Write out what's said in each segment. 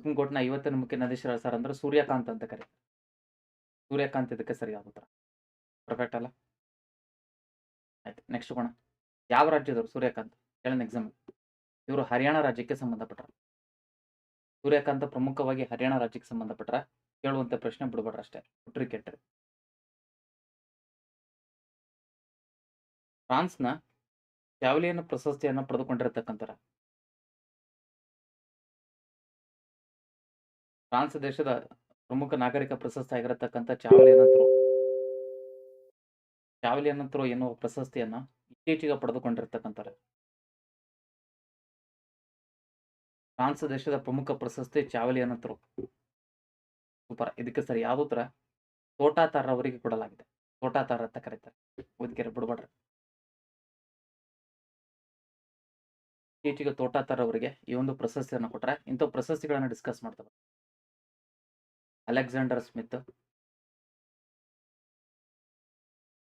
Supreme ಕೋರ್ಟ್‌ನ 50ನೇ ಮುಖ್ಯ ನ್ಯಾಯಾಧೀಶರು ಸರ್ ಅಂದ್ರೆ ಸೂರ್ಯಕಾಂತ್ ಅಂತ ಕರೆ ಸೂರ್ಯಕಾಂತ್ ಇದಕ್ಕೆ ಸರಿ ಉತ್ತರ. ಪರ್ಫೆಕ್ಟ್ ಅಲ್ಲ? ಆಯ್ತು ನೆಕ್ಸ್ಟ್ ಕೋಣ ಯಾವ ರಾಜ್ಯದವರು ಸೂರ್ಯಕಾಂತ್? ಹೇಳೋಣ ಎಕ್ಸಾಂಪಲ್ ಇವರು ಹರಿಯಾಣ ರಾಜ್ಯಕ್ಕೆ ಸಂಬಂಧಪಟ್ಟರ ಸೂರ್ಯಕಾಂತ್ ಪ್ರಮುಖವಾಗಿ ಹರಿಯಾಣ ರಾಜ್ಯಕ್ಕೆ ಸಂಬಂಧಪಟ್ಟರ? ಕೇಳುವಂತ ಪ್ರಶ್ನೆ ಬಿಡ್ಬೇಡ್ರ ಅಷ್ಟೇ. ಹುಟ್ಟ್ರಿ ಕೆಟ್ಟರೆ ಫ್ರಾನ್ಸ್‌ನ ಪ್ಯಾವಿಲಿಯನ್ ಪ್ರಶಸ್ತಿಯನ್ನು ಪಡೆದುಕೊಂಡಿರತಕ್ಕಂಥವ್ರು? ಫ್ರಾನ್ಸ್ ದೇಶದ ಪ್ರಮುಖ ನಾಗರಿಕ ಪ್ರಶಸ್ತಿ ಆಗಿರತಕ್ಕಂಥ ಚಾವಲಿಯನ್ ಥ್ರೋ. ಚಾವಲಿಯನ್ ಥ್ರೋ ಎನ್ನುವ ಪ್ರಶಸ್ತಿಯನ್ನ ಇತ್ತೀಚೆಗೆ ಪಡೆದುಕೊಂಡಿರ್ತಕ್ಕಂಥವ್ರೆ ಫ್ರಾನ್ಸ್ ದೇಶದ ಪ್ರಮುಖ ಪ್ರಶಸ್ತಿ ಚಾವಲಿಯನ್ ಥ್ರೋ. ಸೂಪರ್. ಇದಕ್ಕೆ ಸರಿಯಾದ ಉತ್ತರ ತೋಟಾತಾರರವರಿಗೆ ಕೊಡಲಾಗಿದೆ. ತೋಟಾತಾರ ಅಂತ ಕರೀತಾರೆ. ಓದ್ಕೆರೆ ಬಿಡಬಾಡ್ರಿ ಇತ್ತೀಚೆಗೆ ತೋಟಾತಾರ ಅವರಿಗೆ ಈ ಒಂದು ಪ್ರಶಸ್ತಿಯನ್ನು ಕೊಟ್ಟರೆ ಇಂಥ ಪ್ರಶಸ್ತಿಗಳನ್ನ ಡಿಸ್ಕಸ್ ಮಾಡ್ತಾ ಬರ್ತೀವಿ. Alexander Smith.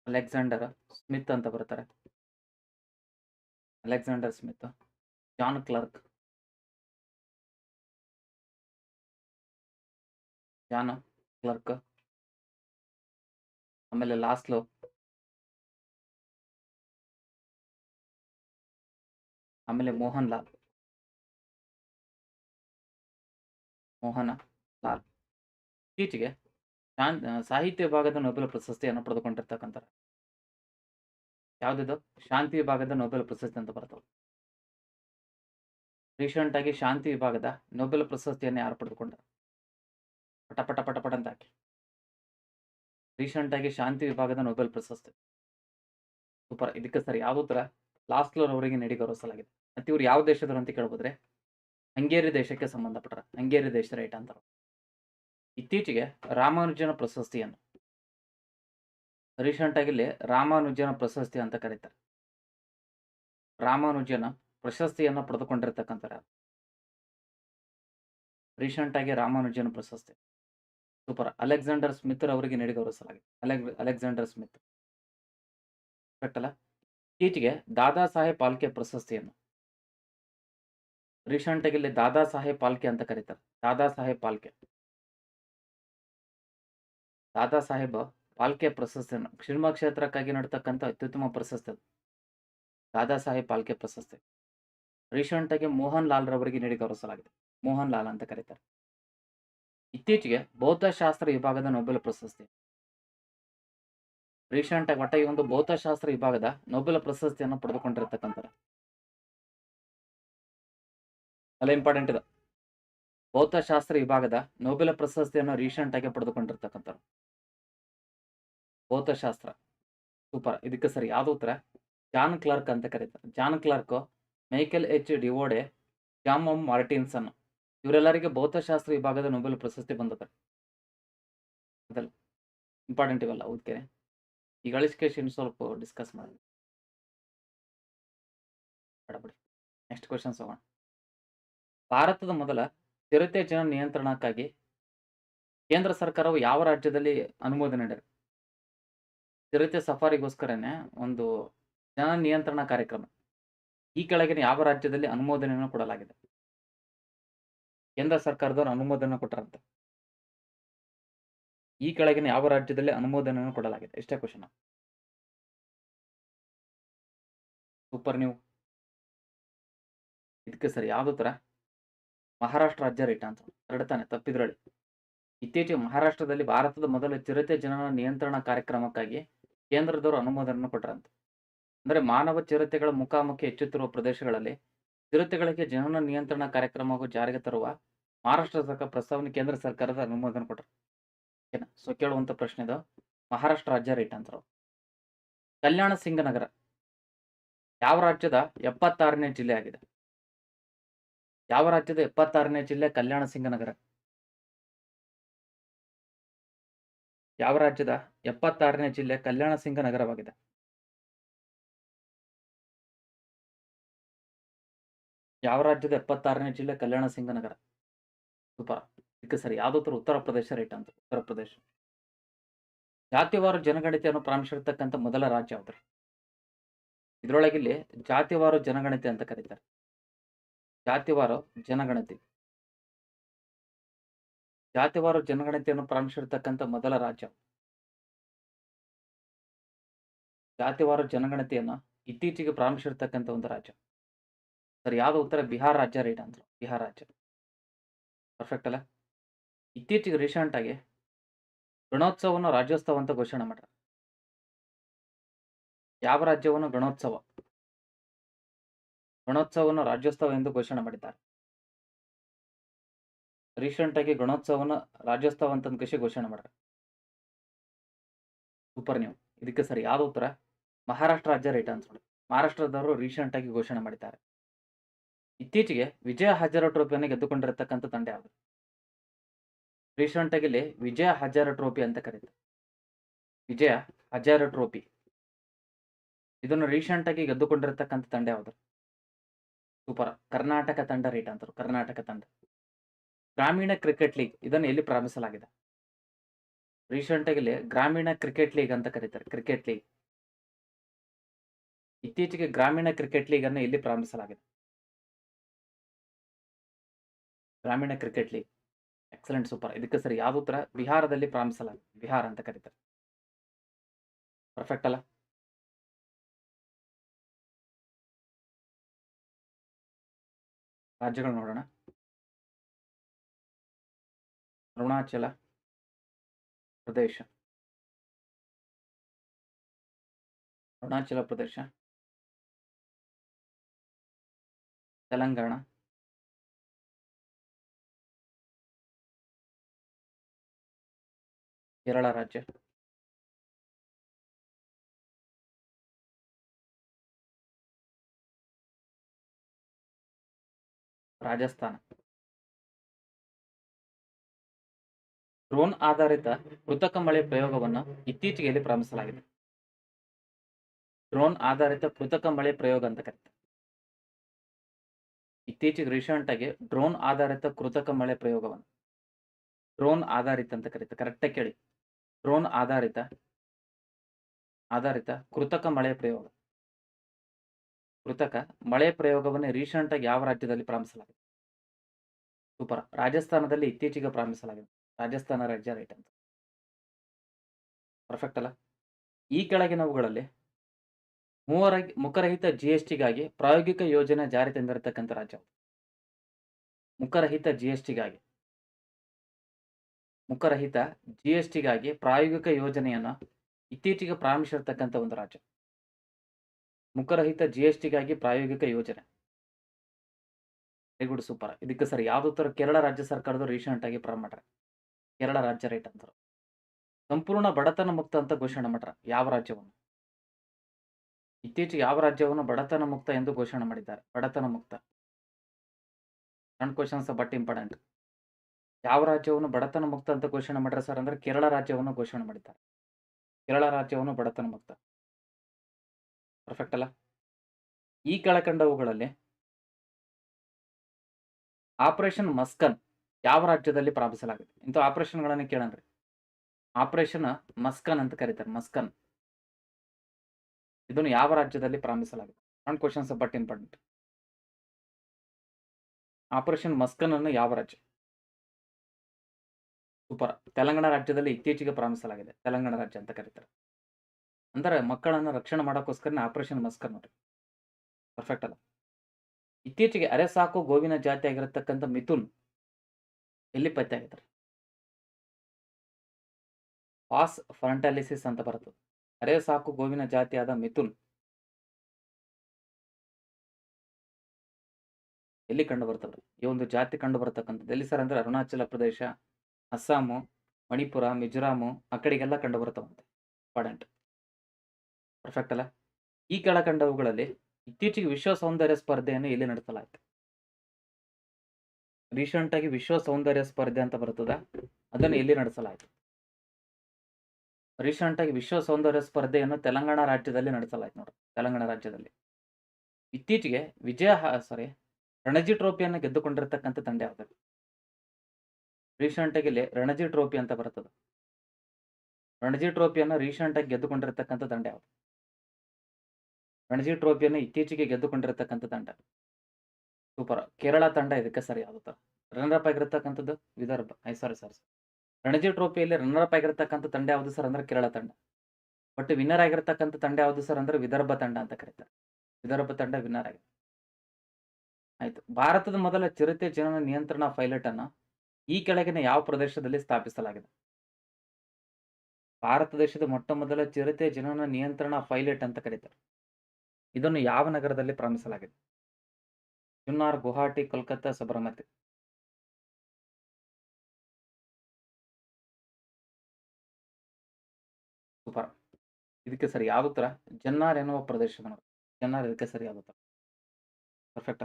ಅಲೆಕ್ಸಾಂಡರ್ ಸ್ಮಿತ್ ಅಂತ ಬರ್ತಾರೆ. Alexander Smith, John Clarke John Clarke ಆಮೇಲೆ ಲಾಸ್ಲೋ. ಆಮೇಲೆ ಮೋಹನ್ ಲಾಲ್. ಮೋಹನ ಲಾಲ್. ಇತ್ತೀಚೆಗೆ ಶಾನ್ ಸಾಹಿತ್ಯ ವಿಭಾಗದ ನೊಬೆಲ್ ಪ್ರಶಸ್ತಿಯನ್ನು ಪಡೆದುಕೊಂಡಿರ್ತಕ್ಕಂಥವ್ರು? ಯಾವುದಿದು? ಶಾಂತಿ ವಿಭಾಗದ ನೊಬೆಲ್ ಪ್ರಶಸ್ತಿ ಅಂತ ಬರ್ತವೆ. ರೀಸೆಂಟ್ ಆಗಿ ಶಾಂತಿ ವಿಭಾಗದ ನೊಬೆಲ್ ಪ್ರಶಸ್ತಿಯನ್ನು ಯಾರು ಪಡೆದುಕೊಂಡರು? ಪಟ ಪಟ ಪಟ ಪಟ ಅಂತ ಹಾಕಿ. ರೀಸೆಂಟ್ ಆಗಿ ಶಾಂತಿ ವಿಭಾಗದ ನೊಬೆಲ್ ಪ್ರಶಸ್ತಿ. ಸೂಪರ್. ಇದಕ್ಕೆ ಸರಿಯಾದ ಉತ್ತರ ಲೋರ್ ಅವರಿಗೆ ನೀಡಿ ಗೌರವಿಸಲಾಗಿದೆ. ಮತ್ತೆ ಇವರು ಯಾವ ದೇಶದವರು ಅಂತ ಕೇಳ್ಬೋದ್ರೆ ಹಂಗೇರಿ ದೇಶಕ್ಕೆ ಸಂಬಂಧಪಟ್ಟರೆ ಹಂಗೇರಿ ದೇಶ ರೈಟ್ ಅಂತಾರೆ. ಇತ್ತೀಚೆಗೆ ರಾಮಾನುಜನ ಪ್ರಶಸ್ತಿಯನ್ನು ರೀಸೆಂಟ್ ಆಗಿ ಇಲ್ಲಿ ರಾಮಾನುಜನ ಪ್ರಶಸ್ತಿ ಅಂತ ಕರೀತಾರೆ. ರಾಮಾನುಜನ ಪ್ರಶಸ್ತಿಯನ್ನು ಪಡೆದುಕೊಂಡಿರ್ತಕ್ಕಂಥ ಯಾರು? ರೀಸೆಂಟ್ ಆಗಿ ರಾಮಾನುಜನ ಪ್ರಶಸ್ತಿ. ಸೂಪರ್. ಅಲೆಕ್ಸಾಂಡರ್ ಸ್ಮಿತ್ ಅವರಿಗೆ ನೀಡಿ ಗೌರವಿಸಲಾಗಿದೆ. Alex Alexander Smith. ಕರೆಕ್ಟ್ ಅಲ್ಲ? ಇತ್ತೀಚೆಗೆ ದಾದಾ ಸಾಹೇಬ್ ಪಾಲ್ಕೆ ಪ್ರಶಸ್ತಿಯನ್ನು ರೀಸೆಂಟ್ ಆಗಿ ಇಲ್ಲಿ ದಾದಾ ಸಾಹೇಬ್ ಪಾಲ್ಕೆ ಅಂತ ಕರೀತಾರೆ. ದಾದಾ ಸಾಹೇಬ್ ಫಾಲ್ಕೆ. ದಾದಾ ಸಾಹೇಬ್ ಪಾಲ್ಕೆ ಪ್ರಶಸ್ತಿ ಸಿನಿಮಾ ಕ್ಷೇತ್ರಕ್ಕಾಗಿ ನಡ್ತಕ್ಕಂಥ ಅತ್ಯುತ್ತಮ ಪ್ರಶಸ್ತಿ. ದಾದಾ ಸಾಹೇಬ್ ಪಾಲ್ಕೆ ಪ್ರಶಸ್ತಿ. ರೀಸೆಂಟ್ ಆಗಿ ಮೋಹನ್ ಲಾಲ್ ರವರಿಗೆ ನೀಡಿ ಗೌರವಿಸಲಾಗಿದೆ. ಮೋಹನ್ ಲಾಲ್ ಅಂತ ಕರೀತಾರೆ. ಇತ್ತೀಚೆಗೆ ಭೌತಶಾಸ್ತ್ರ ವಿಭಾಗದ ನೊಬೆಲ್ ಪ್ರಶಸ್ತಿ. ರೀಸೆಂಟ್ ಆಗಿ ಒಟ್ಟ ಈ ಒಂದು ಭೌತಶಾಸ್ತ್ರ ವಿಭಾಗದ ನೊಬೆಲ್ ಪ್ರಶಸ್ತಿಯನ್ನು ಪಡೆದುಕೊಂಡಿರತಕ್ಕಂಥ ಅಲ್ಲ ಇಂಪಾರ್ಟೆಂಟ್ ಇದು. ಭೌತಶಾಸ್ತ್ರ ವಿಭಾಗದ ನೊಬೆಲ್ ಪ್ರಶಸ್ತಿಯನ್ನು ರೀಸೆಂಟ್ ಆಗಿ ಪಡೆದುಕೊಂಡಿರ್ತಕ್ಕಂಥವ್ರು? ಭೌತಶಾಸ್ತ್ರ. ಸೂಪರ್. ಇದಕ್ಕೆ ಸರಿಯಾದ ಉತ್ತರ ಜಾನ್ ಕ್ಲಾರ್ಕ್ ಅಂತ ಕರೀತಾರೆ. ಜಾನ್ ಕ್ಲಾರ್ಕ್, ಮೈಕೆಲ್ ಎಚ್ ಡಿವೋಡೆ, ಜಾಮ್ ಮಾರ್ಟಿನ್ಸನ್ ಇವರೆಲ್ಲರಿಗೆ ಭೌತಶಾಸ್ತ್ರ ವಿಭಾಗದ ನೊಬೆಲ್ ಪ್ರಶಸ್ತಿ ಬಂದದ ಅದಲ್ಲ ಇಂಪಾರ್ಟೆಂಟ್ ಇವೆಲ್ಲ ಓದ್ಕೆರೆ. ಈಗ ಗಳಿಸಿಕೇಶ್ ಇನ್ನು ಸ್ವಲ್ಪ ಡಿಸ್ಕಸ್ ಮಾಡಿ. ನೆಕ್ಸ್ಟ್ ಕ್ವಶನ್ ಹೋಗೋಣ. ಭಾರತದ ಮೊದಲ ಚಿರತೆ ಜನ ನಿಯಂತ್ರಣಕ್ಕಾಗಿ ಕೇಂದ್ರ ಸರ್ಕಾರವು ಯಾವ ರಾಜ್ಯದಲ್ಲಿ ಅನುಮೋದನೆ ನೀಡಿದೆ? ಚಿರತೆ ಸಫಾರಿಗೋಸ್ಕರನೇ ಒಂದು ಜನ ನಿಯಂತ್ರಣ ಕಾರ್ಯಕ್ರಮ. ಈ ಕೆಳಗಿನ ಯಾವ ರಾಜ್ಯದಲ್ಲಿ ಅನುಮೋದನೆಯನ್ನು ಕೊಡಲಾಗಿದೆ? ಕೇಂದ್ರ ಸರ್ಕಾರದವರು ಅನುಮೋದನೆ ಕೊಟ್ಟರಂತೆ. ಈ ಕೆಳಗಿನ ಯಾವ ರಾಜ್ಯದಲ್ಲಿ ಅನುಮೋದನೆಯನ್ನು ಕೊಡಲಾಗಿದೆ? ಇಷ್ಟೇ ಕ್ವಶನ್ ಸೂಪರ್ ನೀವು. ಇದಕ್ಕೆ ಸರಿ ಯಾವ್ದು ತರ ಮಹಾರಾಷ್ಟ್ರ ರಾಜ್ಯ ರೈಟ್ ಅಂತ. ಎರಡು ತಾನೆ? ತಪ್ಪಿದ್ರಳಿ ಇತ್ತೀಚೆಗೆ ಮಹಾರಾಷ್ಟ್ರದಲ್ಲಿ ಭಾರತದ ಮೊದಲ ಚಿರತೆ ಜನನ ನಿಯಂತ್ರಣ ಕಾರ್ಯಕ್ರಮಕ್ಕಾಗಿ ಕೇಂದ್ರದವರು ಅನುಮೋದನೆ ಕೊಟ್ಟರಂತೆ. ಅಂದರೆ ಮಾನವ ಚಿರತೆಗಳ ಮುಖಾಮುಖಿ ಹೆಚ್ಚುತ್ತಿರುವ ಪ್ರದೇಶಗಳಲ್ಲಿ ಚಿರತೆಗಳಿಗೆ ಜನನ ನಿಯಂತ್ರಣ ಕಾರ್ಯಕ್ರಮವು ಜಾರಿಗೆ ತರುವ ಮಹಾರಾಷ್ಟ್ರ ಸರ್ಕಾರ ಪ್ರಸ್ತಾವನೆ ಕೇಂದ್ರ ಸರ್ಕಾರದ ಅನುಮೋದನೆ ಕೊಟ್ಟರು. ಓಕೆನಾ? ಸೊ ಕೇಳುವಂತ ಪ್ರಶ್ನೆ ಇದು ಮಹಾರಾಷ್ಟ್ರ ರಾಜ್ಯ ರೈಟ್ ಅಂತಾರೆ. ಕಲ್ಯಾಣ ಸಿಂಗ್ ನಗರ ಯಾವ ರಾಜ್ಯದ 76ನೇ ಜಿಲ್ಲೆ ಆಗಿದೆ? ಯಾವ ರಾಜ್ಯದ 76ನೇ ಜಿಲ್ಲೆ ಕಲ್ಯಾಣ ಸಿಂಗ್ ಯಾವ ರಾಜ್ಯದ 76ನೇ ಜಿಲ್ಲೆ ಕಲ್ಯಾಣ ಸಿಂಗ ನಗರವಾಗಿದೆ? ಯಾವ ರಾಜ್ಯದ 76ನೇ ಜಿಲ್ಲೆ ಕಲ್ಯಾಣ ಸಿಂಗ ನಗರ? ಸೂಪರ್. ಇದಕ್ಕೆ ಸರಿ ಉತ್ತರ ಉತ್ತರ ಪ್ರದೇಶ ರೈಟ್ ಅಂತ. ಉತ್ತರ ಪ್ರದೇಶ. ಜಾತಿವಾರು ಜನಗಣತಿಯನ್ನು ಪ್ರಾರಂಭಿಸಿರ್ತಕ್ಕಂಥ ಮೊದಲ ರಾಜ್ಯ ಯಾವ್ದು ಇದ್ರೊಳಗಿಲ್ಲಿ ಜಾತಿವಾರು ಜನಗಣತಿ ಅಂತ ಕರೀತಾರೆ. ಜಾತಿವಾರು ಜನಗಣತಿ. ಜಾತಿವಾರು ಜನಗಣತಿಯನ್ನು ಪ್ರಾರಂಭಿಸಿರ್ತಕ್ಕಂಥ ಮೊದಲ ರಾಜ್ಯ. ಜಾತಿವಾರು ಜನಗಣತಿಯನ್ನ ಇತ್ತೀಚೆಗೆ ಪ್ರಾರಂಭಿಸಿರ್ತಕ್ಕಂಥ ಒಂದು ರಾಜ್ಯ. ಸರ್, ಯಾವ್ದು ಉತ್ತರ? ಬಿಹಾರ ರಾಜ್ಯ ರೈಟ್ ಅಂದ್ರು ಬಿಹಾರ ರಾಜ್ಯ. ಪರ್ಫೆಕ್ಟ್ ಅಲ್ಲ? ಇತ್ತೀಚೆಗೆ ರೀಸೆಂಟ್ ಆಗಿ ಗಣೋತ್ಸವವನ್ನು ರಾಜ್ಯೋತ್ಸವ ಅಂತ ಘೋಷಣೆ ಮಾಡ್ಯಾರ. ಯಾವ ರಾಜ್ಯವನ್ನು ಗಣೋತ್ಸವ? ಗಣೋತ್ಸವವನ್ನು ರಾಜ್ಯೋತ್ಸವ ಎಂದು ಘೋಷಣೆ ಮಾಡಿದ್ದಾರೆ. ರೀಸೆಂಟ್ ಆಗಿ ಗಣೋತ್ಸವನ ರಾಜ್ಯೋತ್ಸವ ಅಂತ ಕೃಷಿ ಘೋಷಣೆ ಮಾಡ್ಯಾರ ಸೂಪರ್ ನೀವು ಇದಕ್ಕೆ ಸರಿ ಯಾವ ಉತ್ತರ? ಮಹಾರಾಷ್ಟ್ರ ರಾಜ್ಯ ರೈಟ್ ನೋಡಿ. ಮಹಾರಾಷ್ಟ್ರದವರು ರೀಸೆಂಟ್ ಆಗಿ ಘೋಷಣೆ ಮಾಡಿದ್ದಾರೆ. ಇತ್ತೀಚೆಗೆ ವಿಜಯ ಹಜಾರ ಟ್ರೋಫಿಯನ್ನು ಗೆದ್ದುಕೊಂಡಿರತಕ್ಕಂಥ ತಂಡ ಯಾವುದು? ರೀಸೆಂಟ್ ಆಗಿ ಇಲ್ಲಿ ವಿಜಯ ಹಜಾರ ಟ್ರೋಫಿ ಅಂತ ಕರೀತಾರೆ. ವಿಜಯ ಹಜಾರ ಟ್ರೋಫಿ. ಇದನ್ನು ರೀಸೆಂಟ್ ಆಗಿ ಗೆದ್ದುಕೊಂಡಿರತಕ್ಕಂಥ ತಂಡ ಯಾವುದು? ಸೂಪರ್. ಕರ್ನಾಟಕ ತಂಡ ರೈಟ್ ಅಂತಾರೆ ಕರ್ನಾಟಕ ತಂಡ. ಗ್ರಾಮೀಣ ಕ್ರಿಕೆಟ್ ಲೀಗ್ ಇದನ್ನು ಎಲ್ಲಿ ಪ್ರಾರಂಭಿಸಲಾಗಿದೆ? ರೀಸೆಂಟ್ ಆಗಿ ಗ್ರಾಮೀಣ ಕ್ರಿಕೆಟ್ ಲೀಗ್ ಅಂತ ಕರೀತಾರೆ ಕ್ರಿಕೆಟ್ ಲೀಗ್ ಇತ್ತೀಚೆಗೆ ಗ್ರಾಮೀಣ ಕ್ರಿಕೆಟ್ ಲೀಗ್ ಅನ್ನು ಎಲ್ಲಿ ಪ್ರಾರಂಭಿಸಲಾಗಿದೆ? ಗ್ರಾಮೀಣ ಕ್ರಿಕೆಟ್ ಲೀಗ್ ಎಕ್ಸಲೆಂಟ್ ಸೂಪರ್ ಇದಕ್ಕೆ ಸರಿ ಯಾವ ಉತ್ತರ? ಬಿಹಾರದಲ್ಲಿ ಪ್ರಾರಂಭಿಸಲಾಗಿದೆ. ಬಿಹಾರ ಅಂತ ಕರೀತಾರೆ. ಪರ್ಫೆಕ್ಟ್ ಅಲ್ಲ? ರಾಜ್ಯಗಳು ನೋಡೋಣ. ಅರುಣಾಚಲ ಪ್ರದೇಶ. ಅರುಣಾಚಲ ಪ್ರದೇಶ. ತೆಲಂಗಾಣ. ಕೇರಳ ರಾಜ್ಯ. ರಾಜಸ್ಥಾನ. ಡ್ರೋನ್ ಆಧಾರಿತ ಕೃತಕ ಮಳೆ ಪ್ರಯೋಗವನ್ನು ಇತ್ತೀಚೆಗೆ ಪ್ರಾರಂಭಿಸಲಾಗಿದೆ. ಡ್ರೋನ್ ಆಧಾರಿತ ಕೃತಕ ಮಳೆ ಪ್ರಯೋಗ ಅಂತ ಕರೀತಾರೆ. ಇತ್ತೀಚೆಗೆ ರೀಸೆಂಟ್ ಆಗಿ ಡ್ರೋನ್ ಆಧಾರಿತ ಕೃತಕ ಮಳೆ ಪ್ರಯೋಗವನ್ನು. ಡ್ರೋನ್ ಆಧಾರಿತ ಅಂತ ಕರೀತಾರೆ. ಕರೆಕ್ಟಾಗಿ ಕೇಳಿ. ಡ್ರೋನ್ ಆಧಾರಿತ ಆಧಾರಿತ ಕೃತಕ ಮಳೆ ಪ್ರಯೋಗ. ಕೃತಕ ಮಳೆ ಪ್ರಯೋಗವನ್ನು ರೀಸೆಂಟ್ ಆಗಿ ಯಾವ ರಾಜ್ಯದಲ್ಲಿ ಪ್ರಾರಂಭಿಸಲಾಗಿದೆ? ಸೂಪರ್. ರಾಜಸ್ಥಾನದಲ್ಲಿ ಇತ್ತೀಚೆಗೆ ಪ್ರಾರಂಭಿಸಲಾಗಿದೆ. ರಾಜಸ್ಥಾನ ರಾಜ್ಯ ರೈಟ್ ಅಂತ ಪರ್ಫೆಕ್ಟ್ ಅಲ್ಲ? ಈ ಕೆಳಗಿನವುಗಳಲ್ಲಿ ಮೂವರ, ಮುಖರಹಿತ ಜಿ ಎಸ್ ಟಿಗಾಗಿ ಪ್ರಾಯೋಗಿಕ ಯೋಜನೆ ಜಾರಿ ತಂದಿರತಕ್ಕಂಥ ರಾಜ್ಯ ಮುಖರಹಿತ ಜಿ ಎಸ್ ಟಿಗಾಗಿ ಮುಖರಹಿತ ಜಿ ಎಸ್ ಟಿಗಾಗಿ ಪ್ರಾಯೋಗಿಕ ಯೋಜನೆಯನ್ನು ಇತ್ತೀಚೆಗೆ ಪ್ರಾರಂಭಿಸಿರ್ತಕ್ಕಂಥ ಒಂದು ರಾಜ್ಯ. ಮುಖರಹಿತ ಜಿ ಎಸ್ ಟಿಗಾಗಿ ಪ್ರಾಯೋಗಿಕ ಯೋಜನೆ. ವೆರಿ ಗುಡ್ ಸೂಪರ್ ಇದಕ್ಕೆ ಸರ್, ಯಾವ್ದು ಕೇರಳ ರಾಜ್ಯ ಸರ್ಕಾರದ ರೀಸೆಂಟ್ ಆಗಿ ಪ್ರಾರಂಭ ಮಾಡ್ಯಾರ ಕೇರಳ ರಾಜ್ಯ ರೈಟ್ ಅಂತಾರೆ. ಸಂಪೂರ್ಣ ಬಡತನ ಮುಕ್ತ ಅಂತ ಘೋಷಣೆ ಮಾಡ್ರ ಯಾವ ರಾಜ್ಯವನ್ನು? ಇತ್ತೀಚೆಗೆ ಯಾವ ರಾಜ್ಯವನ್ನು ಬಡತನ ಮುಕ್ತ ಎಂದು ಘೋಷಣೆ ಮಾಡಿದ್ದಾರೆ? ಬಡತನ ಮುಕ್ತ. ಸಣ್ಣ ಕ್ವಶನ್ಸ್ ಬಟ್ ಇಂಪಾರ್ಟೆಂಟ್ ಯಾವ ರಾಜ್ಯವನ್ನು ಬಡತನ ಮುಕ್ತ ಅಂತ ಘೋಷಣೆ ಮಾಡ್ಯಾರ ಸರ್ ಅಂದ್ರೆ ಕೇರಳ ರಾಜ್ಯವನ್ನು ಘೋಷಣೆ ಮಾಡಿದ್ದಾರೆ. ಕೇರಳ ರಾಜ್ಯವನ್ನು ಬಡತನ ಮುಕ್ತ. ಪರ್ಫೆಕ್ಟ್ ಅಲ್ಲ? ಈ ಕೆಳಕಂಡವುಗಳಲ್ಲಿ ಆಪರೇಷನ್ ಮಸ್ಕನ್ ಯಾವ ರಾಜ್ಯದಲ್ಲಿ ಪ್ರಾರಂಭಿಸಲಾಗಿದೆ? ಇಂಥ ಆಪರೇಷನ್ಗಳನ್ನು ಕೇಳಣ್ರಿ. ಆಪರೇಷನ್ ಮಸ್ಕನ್ ಅಂತ ಕರೀತಾರೆ, ಮಸ್ಕನ್. ಇದನ್ನು ಯಾವ ರಾಜ್ಯದಲ್ಲಿ ಪ್ರಾರಂಭಿಸಲಾಗಿದೆ? ನನ್ನ questions but important operation Muskaan ಅನ್ನು ಯಾವ ರಾಜ್ಯ? ಸೂಪರ್ ತೆಲಂಗಾಣ ರಾಜ್ಯದಲ್ಲಿ ಇತ್ತೀಚೆಗೆ ಪ್ರಾರಂಭಿಸಲಾಗಿದೆ. ತೆಲಂಗಾಣ ರಾಜ್ಯ ಅಂತ ಕರೀತಾರೆ. ಅಂದರೆ ಮಕ್ಕಳನ್ನು ರಕ್ಷಣೆ ಮಾಡೋಕ್ಕೋಸ್ಕರ ಆಪರೇಷನ್ ಮಸ್ಕನ್ ನೋಡಿ ಪರ್ಫೆಕ್ಟ್ ಅಲ್ಲ. ಇತ್ತೀಚೆಗೆ ಅರೆ ಸಾಕು ಗೋವಿನ ಜಾತಿ ಆಗಿರತಕ್ಕಂಥ ಮಿಥುನ್ ಎಲ್ಲಿ ಪತ್ತೆ ಆಗೈತ್ರಿ ಪಾಸ್ ಫ್ರಂಟಾಲಿಸಿಸ್ ಅಂತ ಬರುತ್ತೆ ಅರೆ ಸಾಕು ಗೋವಿನ ಜಾತಿಯಾದ ಮಿಥುನ್. ಎಲ್ಲಿ ಕಂಡು ಬರ್ತವ್ರಿ ಈ ಒಂದು ಜಾತಿ ಕಂಡು ಬರತಕ್ಕಂಥದ್ದು ಎಲ್ಲಿ ಸರ್ ಅಂದ್ರೆ ಅರುಣಾಚಲ ಪ್ರದೇಶ, ಅಸ್ಸಾಮು, ಮಣಿಪುರ, ಮಿಜೋರಾಮು ಆ ಕಡೆಗೆಲ್ಲ ಕಂಡು ಬರ್ತವಂತೆ ಇಂಪಾರ್ಟೆಂಟ್. ಪರ್ಫೆಕ್ಟ್ ಅಲ್ಲ? ಈ ಕೆಳಕಂಡವುಗಳಲ್ಲಿ ಇತ್ತೀಚೆಗೆ ವಿಶ್ವ ಸೌಂದರ್ಯ ಸ್ಪರ್ಧೆಯನ್ನು ಇಲ್ಲಿ ನಡೆಸಲಾಯಿತು? ರೀಸೆಂಟ್ ಆಗಿ ವಿಶ್ವ ಸೌಂದರ್ಯ ಸ್ಪರ್ಧೆ ಅಂತ ಬರ್ತದ, ಅದನ್ನು ಎಲ್ಲಿ ನಡೆಸಲಾಯಿತು. ರೀಸೆಂಟ್ ಆಗಿ ವಿಶ್ವ ಸೌಂದರ್ಯ ಸ್ಪರ್ಧೆಯನ್ನು ತೆಲಂಗಾಣ ರಾಜ್ಯದಲ್ಲಿ ನಡೆಸಲಾಯಿತು ನೋಡಿ ತೆಲಂಗಾಣ ರಾಜ್ಯದಲ್ಲಿ. ಇತ್ತೀಚೆಗೆ ವಿಜಯ ಸಾರಿ ರಣಜಿ ಟ್ರೋಫಿಯನ್ನು ಗೆದ್ದುಕೊಂಡಿರ್ತಕ್ಕಂಥ ತಂಡ ಯಾವುದು? ರೀಸೆಂಟ್ ಆಗಿ ಇಲ್ಲಿ ರಣಜಿ ಟ್ರೋಫಿ ಅಂತ ಬರ್ತದೆ. ರಣಜಿ ಟ್ರೋಫಿಯನ್ನು ರೀಸೆಂಟ್ ಆಗಿ ಗೆದ್ದುಕೊಂಡಿರ್ತಕ್ಕಂಥ ತಂಡ ಯಾವುದು? ರಣಜಿ ಟ್ರೋಫಿಯನ್ನು ಇತ್ತೀಚೆಗೆ ಗೆದ್ದುಕೊಂಡಿರ್ತಕ್ಕಂಥ ತಂಡ. ಸೂಪರ್. ಕೇರಳ ತಂಡ ಇದಕ್ಕೆ ಸರಿ ಆಗುತ್ತ? Runner up ಆಗಿರತಕ್ಕಂಥದ್ದು Vidarbha. I sorry sorry Ranji ಟ್ರೋಫಿಯಲ್ಲಿ runner up ಆಗಿರತಕ್ಕಂಥ ತಂಡ ಯಾವುದು ಸರ್ ಅಂದ್ರೆ ಕೇರಳ ತಂಡ. ಬಟ್ ವಿನ್ನರ್ ಆಗಿರತಕ್ಕಂಥ ತಂಡ ಯಾವುದು ಸರ್ ಅಂದ್ರೆ ವಿದರ್ಭ ತಂಡ ಅಂತ ಕರೀತಾರೆ. ವಿದರ್ಭ ತಂಡ ವಿನ್ನರ್ ಆಗಿದೆ. ಆಯ್ತು. ಭಾರತದ ಮೊದಲ ಚಿರತೆ ಜನನ ನಿಯಂತ್ರಣ ಪೈಲಟ್ ಅನ್ನ ಈ ಕೆಳಗಿನ ಯಾವ ಪ್ರದೇಶದಲ್ಲಿ ಸ್ಥಾಪಿಸಲಾಗಿದೆ? ಭಾರತ ದೇಶದ ಮೊಟ್ಟ ಮೊದಲ ಚಿರತೆ ಜನನ ನಿಯಂತ್ರಣ ಪೈಲಟ್ ಅಂತ ಕರೀತಾರೆ. ಇದನ್ನು ಯಾವ ನಗರದಲ್ಲಿ ಪ್ರಾರಂಭಿಸಲಾಗಿದೆ? ಜುನ್ನಾರ್ ಗುವಾಹಟಿ, ಕೋಲ್ಕತ್ತಾ, ಸಬರಮತಿ. ಸೂಪರ್. ಇದಕ್ಕೆ ಸರಿ ಯಾವ ಉತ್ತರ? ಜನ್ನಾರ್ ಎನ್ನುವ ಪ್ರದೇಶದ ನಗರ ಜನ್ನಾರ್ ಇದಕ್ಕೆ ಸರಿಯಾದ ಉತ್ತರ? Perfect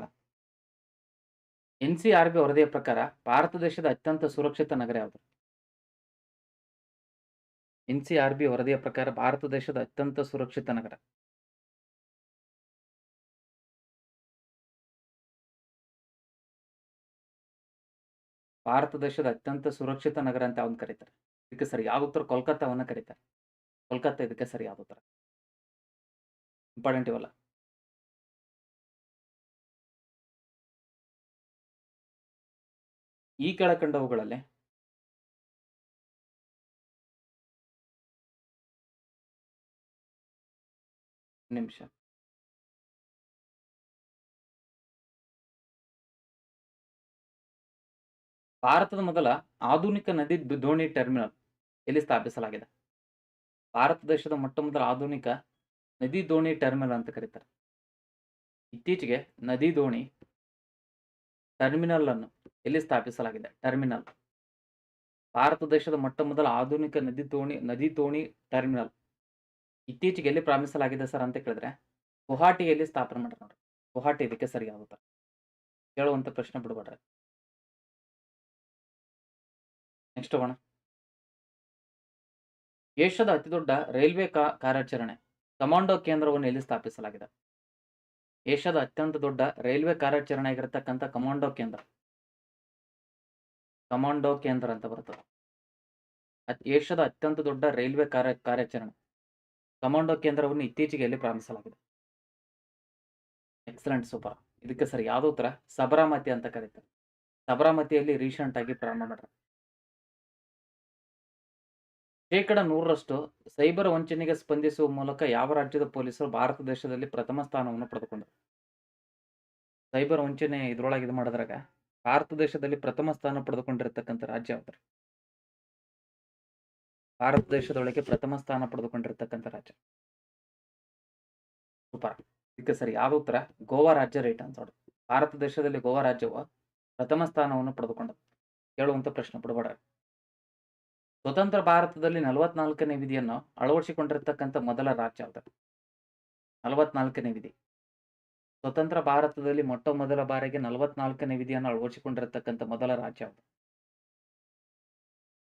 N C R B ವರದಿಯ ಪ್ರಕಾರ ಭಾರತ ದೇಶದ ಅತ್ಯಂತ ಸುರಕ್ಷಿತ ನಗರ ಯಾವುದು? ಎನ್ ಸಿ ಆರ್ ಬಿ ವರದಿಯ ಪ್ರಕಾರ ಭಾರತ ದೇಶದ ಅತ್ಯಂತ ಸುರಕ್ಷಿತ ನಗರ. ಭಾರತ ದೇಶದ ಅತ್ಯಂತ ಸುರಕ್ಷಿತ ನಗರ ಅಂತ ಯಾವ್ದು ಕರೀತಾರೆ? ಇದಕ್ಕೆ ಸರಿ ಯಾವ ಉತ್ತರ? ಕೋಲ್ಕತ್ತಾವನ್ನ ಕರೀತಾರೆ. ಕೋಲ್ಕತ್ತಾ ಇದಕ್ಕೆ ಸರಿ ಯಾವ ಉತ್ತರ? ಇಂಪಾರ್ಟೆಂಟ್ ಇವಲ್ಲ. ಈ ಕೆಳಕಂಡವುಗಳಲ್ಲಿ ನಿಮಿಷ. ಭಾರತದ ಮೊದಲ ಆಧುನಿಕ ನದಿ ದೋಣಿ ಟರ್ಮಿನಲ್ ಎಲ್ಲಿ ಸ್ಥಾಪಿಸಲಾಗಿದೆ. ಭಾರತ ದೇಶದ ಮೊಟ್ಟ ಮೊದಲ ಆಧುನಿಕ ನದಿ ದೋಣಿ ಟರ್ಮಿನಲ್ ಅಂತ ಕರೀತಾರೆ. ಇತ್ತೀಚೆಗೆ ನದಿ ದೋಣಿ ಟರ್ಮಿನಲ್ ಅನ್ನು ಎಲ್ಲಿ ಸ್ಥಾಪಿಸಲಾಗಿದೆ, ಟರ್ಮಿನಲ್. ಭಾರತ ದೇಶದ ಮೊಟ್ಟ ಮೊದಲ ಆಧುನಿಕ ನದಿ ದೋಣಿ ನದಿ ದೋಣಿ ಟರ್ಮಿನಲ್. ಇತ್ತೀಚೆಗೆ ಎಲ್ಲಿ ಪ್ರಾರಂಭಿಸಲಾಗಿದೆ ಸರ್ ಅಂತ ಕೇಳಿದ್ರೆ ಗುವಾಹಟಿಯಲ್ಲಿ ಸ್ಥಾಪನೆ ಮಾಡ್ರಿ ನೋಡ್ರಿ ಗುವಾಹಟಿ ಇದಕ್ಕೆ ಸರಿಯಾಗುತ್ತೆ ಕೇಳುವಂತ ಪ್ರಶ್ನೆ ಬಿಡಬೇಡ್ರಿ. ನೆಕ್ಸ್ಟ್ ಹೋಗೋಣ. ಏಷ್ಯಾದ ಅತಿದೊಡ್ಡ ರೈಲ್ವೆ ಕಾ- ಕಾರ್ಯಾಚರಣೆ, ಕಮಾಂಡೋ ಕೇಂದ್ರವನ್ನು ಎಲ್ಲಿ ಸ್ಥಾಪಿಸಲಾಗಿದೆ. ಏಷ್ಯಾದ ಅತ್ಯಂತ ದೊಡ್ಡ ರೈಲ್ವೆ ಕಾರ್ಯಾಚರಣೆ ಆಗಿರತಕ್ಕಂಥ ಕಮಾಂಡೋ ಕೇಂದ್ರ. ಕಮಾಂಡೋ ಕೇಂದ್ರ ಅಂತ ಬರ್ತದೆ. ಏಷ್ಯಾದ ಅತ್ಯಂತ ದೊಡ್ಡ ರೈಲ್ವೆ ಕಾರ್ಯ, ಕಾರ್ಯಾಚರಣೆ, ಕಮಾಂಡೋ ಕೇಂದ್ರವನ್ನು ಇತ್ತೀಚೆಗೆ ಎಲ್ಲಿ ಪ್ರಾರಂಭಿಸಲಾಗಿದೆ. ಎಕ್ಸಲೆಂಟ್ ಸೂಪರ್ ಇದಕ್ಕೆ ಸರ್ ಯಾವ್ದು ಉತ್ತರ? ಸಬರಮತಿ ಅಂತ ಕರೀತಾರೆ. ಸಬರಮತಿಯಲ್ಲಿ ರೀಸೆಂಟ್ ಆಗಿ ಪ್ರಾರಂಭ ಮಾಡ್ಯಾರ ಶೇಕಡ ನೂರರಷ್ಟು ಸೈಬರ್ ವಂಚನೆಗೆ ಸ್ಪಂದಿಸುವ ಮೂಲಕ ಯಾವ ರಾಜ್ಯದ ಪೊಲೀಸರು ಭಾರತ ದೇಶದಲ್ಲಿ ಪ್ರಥಮ ಸ್ಥಾನವನ್ನು ಪಡೆದುಕೊಂಡರು? ಸೈಬರ್ ವಂಚನೆ ಇದ್ರೊಳಗೆ ಇದು ಮಾಡಿದ್ರಾಗ ಭಾರತ ದೇಶದಲ್ಲಿ ಪ್ರಥಮ ಸ್ಥಾನ ಪಡೆದುಕೊಂಡಿರ್ತಕ್ಕಂಥ ರಾಜ್ಯ ಯಾವ್ದು ಭಾರತ ದೇಶದೊಳಗೆ ಪ್ರಥಮ ಸ್ಥಾನ ಪಡೆದುಕೊಂಡಿರ್ತಕ್ಕಂಥ ರಾಜ್ಯ. ಸೂಪರ್. ಇದಕ್ಕೆ ಸರಿ ಯಾವ ಉತ್ತರ? ಗೋವಾ ರಾಜ್ಯ ರೈಟ್ ಅಂತ ಭಾರತ ದೇಶದಲ್ಲಿ ಗೋವಾ ರಾಜ್ಯವು ಪ್ರಥಮ ಸ್ಥಾನವನ್ನು ಪಡೆದುಕೊಂಡದ್ದು. ಕೇಳುವಂತ ಪ್ರಶ್ನೆ ಬಿಡಬೇಡ ಸ್ವತಂತ್ರ ಭಾರತದಲ್ಲಿ ನಲವತ್ನಾಲ್ಕನೇ ವಿಧಿಯನ್ನು ಅಳವಡಿಸಿಕೊಂಡಿರ್ತಕ್ಕಂಥ ಮೊದಲ ರಾಜ್ಯ ಯಾವುದು ನಲವತ್ನಾಲ್ಕನೇ ವಿಧಿ. ಸ್ವತಂತ್ರ ಭಾರತದಲ್ಲಿ ಮೊಟ್ಟ ಮೊದಲ ಬಾರಿಗೆ ನಲವತ್ನಾಲ್ಕನೇ ವಿಧಿಯನ್ನು ಅಳವಡಿಸಿಕೊಂಡಿರತಕ್ಕಂಥ ಮೊದಲ ರಾಜ್ಯ ಯಾವುದು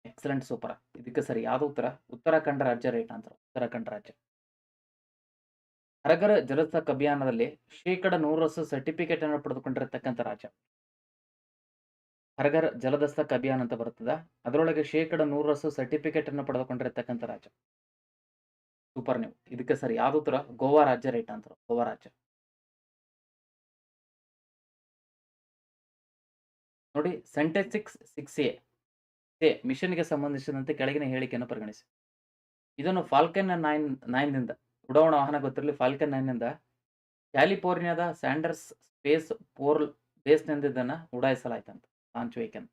ಎಕ್ಸಲೆಂಟ್ ಸೂಪರ್ ಇದಕ್ಕೆ ಸರಿ. ಯಾವ್ದು ಉತ್ತರ? ಉತ್ತರಾಖಂಡ ರಾಜ್ಯ ರೈಟ್ ಅಂತ. ಉತ್ತರಾಖಂಡ ರಾಜ್ಯ. ಹರಗರ ಜಲಸಕ್ ಅಭಿಯಾನದಲ್ಲಿ ಶೇಕಡ ನೂರರಷ್ಟು ಸರ್ಟಿಫಿಕೇಟ್ ಅನ್ನು ಪಡೆದುಕೊಂಡಿರತಕ್ಕಂಥ ರಾಜ್ಯ ಹರಗರ್ ಜಲದಸ್ತಕ್ ಅಭಿಯಾನ ಅಂತ ಬರುತ್ತದ. ಅದರೊಳಗೆ ಶೇಕಡ ನೂರರಷ್ಟು ಸರ್ಟಿಫಿಕೇಟ್ ಅನ್ನು ಪಡೆದುಕೊಂಡಿರ್ತಕ್ಕಂಥ ರಾಜ್ಯ ಸೂಪರ್ ನೀವು ಇದಕ್ಕೆ ಸರಿ. ಯಾವ ಉತ್ತರ? ಗೋವಾ ರಾಜ್ಯ ರೈಟ್ ಅಂತ. ಗೋವಾ ರಾಜ್ಯ. ನೋಡಿ ಸೆಂಟೆಸಿಕ್ಸ್ ಸಿಕ್ಸ್ ಎ ಮಿಷನ್ ಮಿಷನ್ಗೆ ಸಂಬಂಧಿಸಿದಂತೆ ಕೆಳಗಿನ ಹೇಳಿಕೆಯನ್ನು ಪರಿಗಣಿಸಿ. ಇದನ್ನು ಫಾಲ್ಕನ್ ನೈನ್ ನೈನ್ನಿಂದ ಉಡಾವಣಾ ವಾಹನ ಗೊತ್ತಿರಲಿ ಫಾಲ್ಕನ್ ನೈನ್ನಿಂದ ಕ್ಯಾಲಿಫೋರ್ನಿಯಾದ ಸ್ಯಾಂಡರ್ಸ್ ಸ್ಪೇಸ್ ಪೋರ್ಲ್ ಬೇಸ್ನಿಂದ ಇದನ್ನು ಉಡಾಯಿಸಲಾಯ್ತಂತ. ಲಾಂಚ್ ವೆಹಿಕಲ್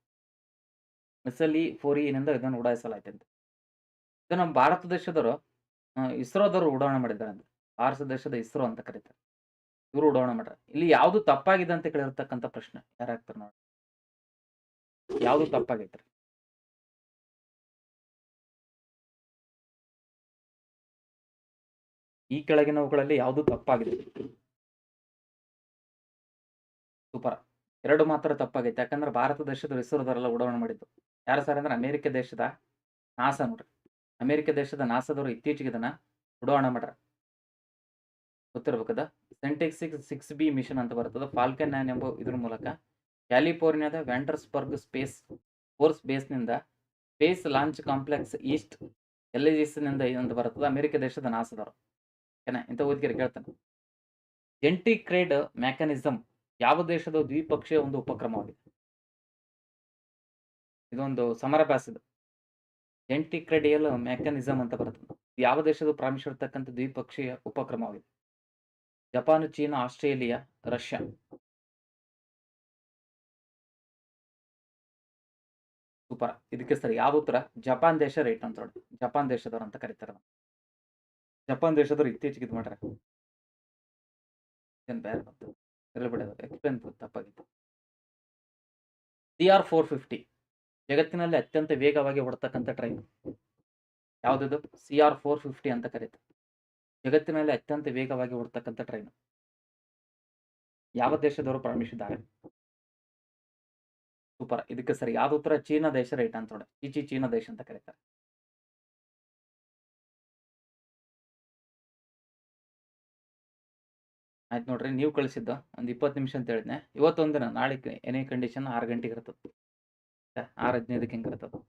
ಮಿಸಲಿ ಫೋರಿನಿಂದ ಇದನ್ನು ಉಡಾಯಿಸಲಾಯ್ತಂತೆ. ಇದು ನಮ್ಮ ಭಾರತ ದೇಶದವರು ಇಸ್ರೋದವರು ಉಡಾವಣೆ ಮಾಡಿದ್ದಾರೆ ಅಂತ. ಭಾರತ ದೇಶದ ಇಸ್ರೋ ಅಂತ ಕರೀತಾರೆ. ಇವರು ಉಡಾವಣೆ ಮಾಡ್ಯಾರ ಇಲ್ಲಿ ಯಾವುದು ತಪ್ಪಾಗಿದೆ ಅಂತ ಕೇಳಿರ್ತಕ್ಕಂಥ ಪ್ರಶ್ನೆ ಯಾರಾಗ್ತಾರೆ ನೋಡಿ. ಯಾವುದು ತಪ್ಪಾಗೈತ್ರಿ? ಈ ಕೆಳಗಿನವುಗಳಲ್ಲಿ ಯಾವುದು ತಪ್ಪಾಗಿದೆ? ಸೂಪರ್. ಎರಡು ಮಾತ್ರ ತಪ್ಪಾಗೈತೆ. ಯಾಕಂದ್ರೆ ಭಾರತ ದೇಶದ ಇಸ್ರೋದವರೆಲ್ಲ ಉಡಾವಣೆ ಮಾಡಿದ್ದು. ಯಾರು ಸರ್ ಅಂದ್ರೆ ಅಮೆರಿಕ ದೇಶದ ನಾಸಾ ನೋಡ್ರಿ. ಅಮೆರಿಕ ದೇಶದ ನಾಸದವರು ಇತ್ತೀಚೆಗೆ ಇದನ್ನ ಉಡಾವಣೆ ಮಾಡ್ರ ಗೊತ್ತಿರ್ಬೇಕದ? Sentinel six six B mission ಅಂತ ಬರ್ತದೆ ಫಾಲ್ಕನ್ ನೈನ್ ಎಂಬ ಇದ್ರ ಮೂಲಕ ಕ್ಯಾಲಿಫೋರ್ನಿಯಾದ ವ್ಯಾಂಡರ್ಸ್ಬರ್ಗ್ ಸ್ಪೇಸ್ ಫೋರ್ಸ್ ಬೇಸ್ನಿಂದ ಸ್ಪೇಸ್ ಲಾಂಚ್ ಕಾಂಪ್ಲೆಕ್ಸ್ ಈಸ್ಟ್ ಎಲ್ನಿಂದ ಅಂತ ಬರ್ತದೆ ಅಮೆರಿಕ ದೇಶದ ನಾಸದವರು. ಏನ ಇಂಥ ಓದ್ಗಿರಿ ಕೇಳ್ತಾನೆ. ಎಂಟಿ ಕ್ರೇಡ್ ಮ್ಯಾಕನಿಸಮ್ ಯಾವ ದೇಶದ ದ್ವಿಪಕ್ಷೀಯ ಒಂದು ಉಪಕ್ರಮವಾಗಿದೆ? ಇದೊಂದು ಸಮರಭ್ಯಾಸದ ಇದು ಎಂಟಿಕ್ರೆಡಿಯಲ್ ಮೆಕ್ಯಾನಿಸಮ್ ಅಂತ ಬರುತ್ತೆ ಯಾವ ದೇಶದ ಪ್ರಾರಂಭಿಸಿರ್ತಕ್ಕಂಥ ದ್ವಿಪಕ್ಷೀಯ ಉಪಕ್ರಮವಾಗಿದೆ? Japan, China, Australia, Russia. Super. ಇದಕ್ಕೆ ಸರಿ. ಯಾವ ಉತ್ತರ? ಜಪಾನ್ ದೇಶ ರೈಟ್ ಅಂತ ನೋಡಿ. ಜಪಾನ್ ದೇಶದವ್ರು ಅಂತ ಕರೀತಾರೆ. ಜಪಾನ್ ದೇಶದವ್ರು ಇತ್ತೀಚೆಗೆ ಇದು ಮಾಡ್ರೆ ಬೇರೆ ಬಿಡೋದು ಎಕ್ಸ್ಪ್ಲೇನ್ ತಪ್ಪಾಗಿತ್ತು. ಸಿ ಆರ್ ಫೋರ್ ಫಿಫ್ಟಿ ಜಗತ್ತಿನಲ್ಲಿ ಅತ್ಯಂತ ವೇಗವಾಗಿ ಓಡ್ತಕ್ಕಂಥ ಟ್ರೈನ್. ಯಾವುದಿದು? ಸಿ ಆರ್ ಫೋರ್ ಫಿಫ್ಟಿ ಅಂತ ಕರೀತಾರೆ ಜಗತ್ತಿನಲ್ಲಿ ಅತ್ಯಂತ ವೇಗವಾಗಿ ಓಡ್ತಕ್ಕಂಥ ಟ್ರೈನ್. ಯಾವ ದೇಶದವರು ಪ್ರಾರಂಭಿಸಿದ್ದಾರೆ? ಸೂಪರ್. ಇದಕ್ಕೆ ಸರಿ. ಯಾವ್ದು ಉತ್ತರ? ಚೀನಾ ದೇಶ ರೈಟ್ ಅಂತ ನೋಡಿ ಈಚಿ ಚೀನಾ ದೇಶ ಅಂತ ಕರೀತಾರೆ. ಆಯ್ತು ನೋಡ್ರಿ, ನೀವು ಕಳಿಸಿದ್ದು ಒಂದು ಇಪ್ಪತ್ತು ನಿಮಿಷ ಅಂತ ಹೇಳಿದ್ನೆ. ಇವತ್ತೊಂದಿನ ನಾಳೆ ಎನಿ ಕಂಡೀಷನ್ ಆರು ಗಂಟೆಗೆ ಇರ್ತದೆ ಆರು ಹದಿನೈದಕ್ಕೆ ಹಿಂಗೆ ಇರ್ತದೆ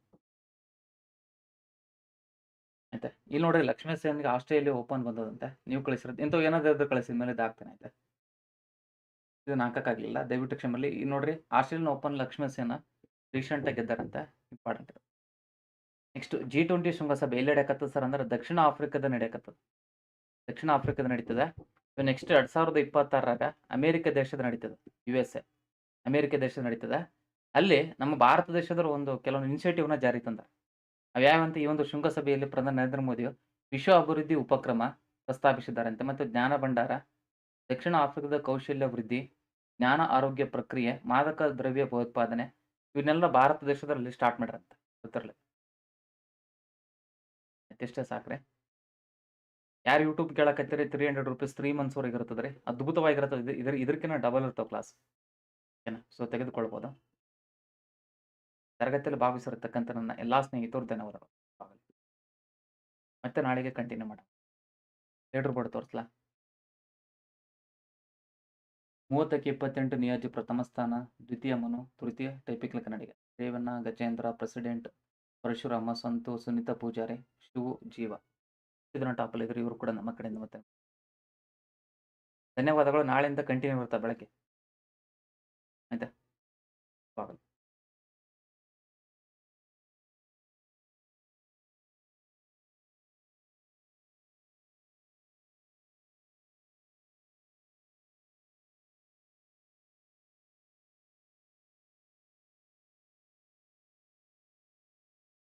ಆಯ್ತಾ? ಇಲ್ಲಿ ನೋಡ್ರಿ, ಲಕ್ಷ್ಮೀ ಸೇನ್ಗೆ ಆಸ್ಟ್ರೇಲಿಯಾ ಓಪನ್ ಬಂದದಂತೆ. ನೀವು ಕಳಿಸಿರೋದು, ಇಂಥವು ಏನಾದ್ರೂ ಕಳಿಸಿದ ಮೇಲೆ ಇದಾಗ್ತಾನೆ ಆಯ್ತಾ? ಇದನ್ನ ಹಾಕಕ್ಕಾಗಲಿಲ್ಲ ದಯವಿಟ್ಟು ಕ್ಷಮಲ್ಲಿ ಈಗ ನೋಡ್ರಿ, ಆಸ್ಟ್ರೇಲಿಯನ್ ಓಪನ್ ಲಕ್ಷ್ಮೀ ಸೇನ ರೀಸೆಂಟಾಗಿ ಗೆದ್ದಾರಂತೆ. ಇಂಪಾರ್ಟೆಂಟ್ ನೆಕ್ಸ್ಟ್, ಜಿ ಟ್ವೆಂಟಿ ಶೃಂಗಸಭೆ ಎಲ್ಲಿ ನಡೆಯಕತ್ತದ ಸರ್ ಅಂದ್ರೆ ದಕ್ಷಿಣ ಆಫ್ರಿಕಾದ ನಡೆಯಕತ್ತದ. ದಕ್ಷಿಣ ಆಫ್ರಿಕಾದ ನಡೀತದೆ. ನೆಕ್ಸ್ಟ್ ಎರಡ್ ಸಾವಿರದ ಇಪ್ಪತ್ತಾರರಾಗ ಅಮೇರಿಕ ದೇಶದ ನಡೀತದೆ ಯು ಎಸ್ ಎ ಅಮೇರಿಕ ದೇಶದ ನಡೀತದ. ಅಲ್ಲಿ ನಮ್ಮ ಭಾರತ ದೇಶದ ಒಂದು ಕೆಲವೊಂದು ಇನಿಷಿಯೇಟಿವ್ನ ಜಾರಿ ತಂದ ಅವ್ಯಾವಂತ ಈ ಒಂದು ಶೃಂಗಸಭೆಯಲ್ಲಿ ಪ್ರಧಾನಿ ನರೇಂದ್ರ ಮೋದಿ ವಿಶ್ವ ಅಭಿವೃದ್ಧಿ ಉಪಕ್ರಮ ಪ್ರಸ್ತಾಪಿಸಿದ್ದಾರಂತೆ ಮತ್ತು ಜ್ಞಾನ ಭಂಡಾರ, ದಕ್ಷಿಣ ಆಫ್ರಿಕಾದ ಕೌಶಲ್ಯ ವೃದ್ಧಿ, ಜ್ಞಾನ ಆರೋಗ್ಯ ಪ್ರಕ್ರಿಯೆ, ಮಾದಕ ದ್ರವ್ಯ ಭಯೋತ್ಪಾದನೆ ಇವನ್ನೆಲ್ಲ ಭಾರತ ದೇಶದಲ್ಲಿ ಸ್ಟಾರ್ಟ್ ಮಾಡ್ಯಾರಂತೆ ಗೊತ್ತಿರಲಿ ಇಷ್ಟೇ ಸಾಕ್ರೆ. ಯಾರು YouTube ಕೇಳಕತ್ತೀರಿ? Three hundred rupees three months ವರೆಗೆ ಇರ್ತದೆ ರೀ ಅದ್ಭುತವಾಗಿರ್ತದೆ ಇದು, ಇದ್ರ ಇದಕ್ಕಿಂತ ಡಬಲ್ ಇರ್ತಾವೆ ಕ್ಲಾಸ್ ಓಕೆನಾ ಸೊ ತೆಗೆದುಕೊಳ್ಬೋದು? ತರಗತಿಯಲ್ಲಿ ಭಾವಿಸಿರತಕ್ಕಂಥ ನನ್ನ ಎಲ್ಲ ಸ್ನೇಹಿತರು ಧನ್ಯವಾದಗಳು ಮತ್ತೆ ನಾಳೆಗೆ ಕಂಟಿನ್ಯೂ ಮಾಡೋಣ. ಲೇಟ್ರ್ ಬೋರ್ಡ್ ತೋರಿಸ್ಲಾ? ಮೂವತ್ತಕ್ಕೆ ಇಪ್ಪತ್ತೆಂಟು ನಿಯೋಜಿ ಪ್ರಥಮ ಸ್ಥಾನ, ದ್ವಿತೀಯ ಮನು, ತೃತೀಯ ಟೈಪಿಕಲ್ ಕನ್ನಡಿಗ. ರೇವಣ್ಣ, ಗಜೇಂದ್ರ ಪ್ರೆಸಿಡೆಂಟ್ ಪರಶುರಾಮ ಸಂತು ಸುನಿತಾ ಪೂಜಾರಿ, ಶಿವು, ಜೀವ. ಇದನ್ನ ಟಾಪಲ್ಲಿ ಇದ್ರು, ಇವರು ಕೂಡ ನಮ್ಮ ಕಡೆಯಿಂದ ಮತ್ತೆ. ಧನ್ಯವಾದಗಳು. ನಾಳೆಯಿಂದ ಕಂಟಿನ್ಯೂ ಇರ್ತಾ ಬೆಳಗ್ಗೆ. ಆಯ್ತಾ? ಸ್ವಾಗತ.